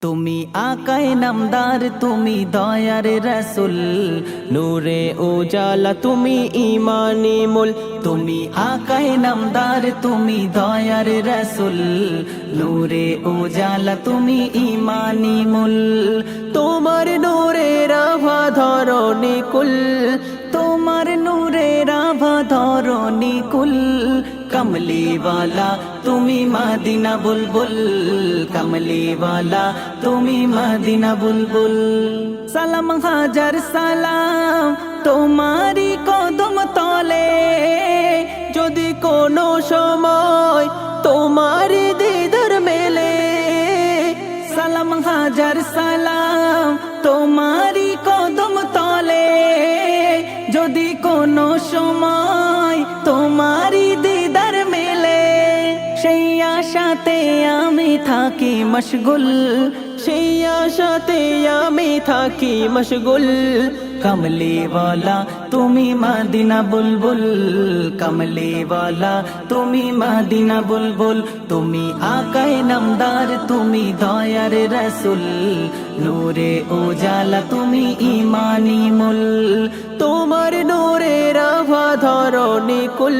তুমি আকায় নামদার, তুমি দয়ার রসুল। নূরে উজালা, তুমি ইমানি মুল। তুমি আকায় নামদার, তুমি দয়ার রসুল। নূরে উজালা, তুমি ইমানি মুল। তোমার নূরে রাভা ধরণী কুল কুল কমলিওয়ালা তুমি মাদিনা বুলবুল কমলিওয়ালা তুমি মাদিনা বুলবুল। সালাম, হাজার সালাম তোমারি কদম তলে। যদি কোনো সময় তোমারি দিদার মেলে। সালাম, হাজার সালাম তোমারি কদম তলে। যদি কোনো সময় থাকি মশগুল, সেই আশাতে আমি থাকি মশগুল। কমলিওয়ালা, তুমি মদিনা বুলবুল। কমলিওয়ালা, তুমি মদিনা বুলবুল। তুমি আকায় নামদার, তুমি দয়ার রসুল। নূরে উজালা, তুমি ইমানি মুল। তোমার নূরে রাভা ধরণী কুল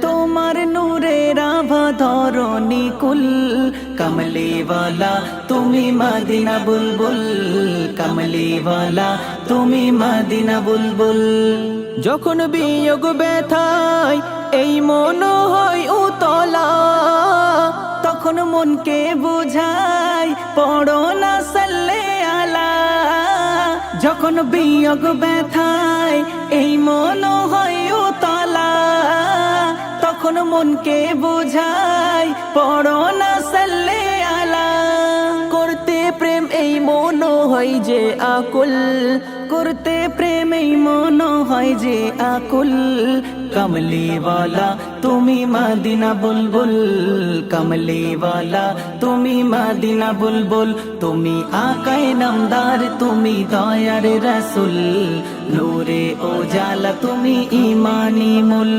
তোমার নূরে রাভা ধরণী কুল কমলিওয়ালা তুমি মদিনা বুলবুল কমলিওয়ালা তুমি মদিনা বুলবুল যখন বিয়োগ ব্যথায়, এই মন হয় উতলা। তখন মনকে বুঝাই পড়ো না সাল্লে আলা। যখন বিয়োগ ব্যথায়, এই মন হয় উতলা। তখন মনকে বুঝাই পড়ো না সাল্লে হয় যে আকুল। করতে প্রেম এই মন হয় যে আকুল। কমলিওয়ালা, তুমি মদিনা বুলবুল। কমলিওয়ালা, তুমি মদিনা বুলবুল। তুমি আকায় নামদার, তুমি দয়ার রসুল। নূরে ওজালা তুমি ইমানি মুল।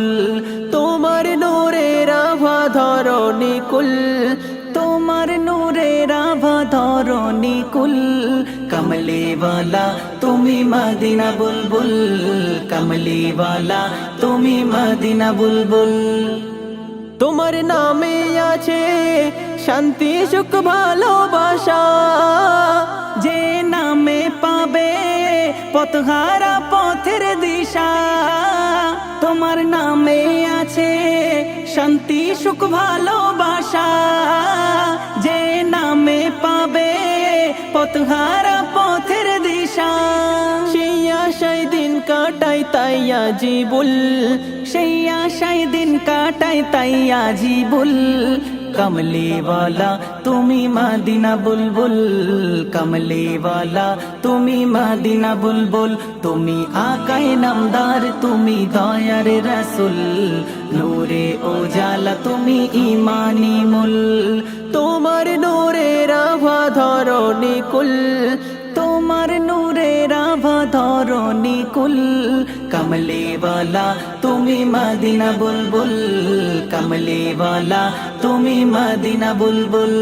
তোমার নূরে রাভা ধরণী কুল ধরণী কুল কমলিওয়ালা তুমি মদিনা বুলবুল কমলিওয়ালা তুমি মদিনা বুলবুল তোমার নামে আছে শান্তি সুখ ভালোবাসা যে নামে পাবে পথহারা পথের দিশা তোমার নামে আছে শান্তি সুখ ভালোবাসা যে নামে পাবে পথহারা পথের দিশা। সেই আশায় দিন কাটাই তাইয়া জীবুল সেই আশায় দিন কাটাই তাইয়া জীবুল কমলিওয়ালা তুমি মদিনা বুলবুল কমলিওয়ালা তুমি মদিনা বুলবুল তুমি আকায় নামদার তুমি দয়ার রসুল নূরে ওজালা তুমি ইমানি মুল তোমার নূরে রাভা ধরণী কুল তোমার নূরে রাভা ধরণী কুল। কমলেওয়ালা তুমি মদিনা বুলবুল। কমলেওয়ালা তুমি মদিনা বুলবুল।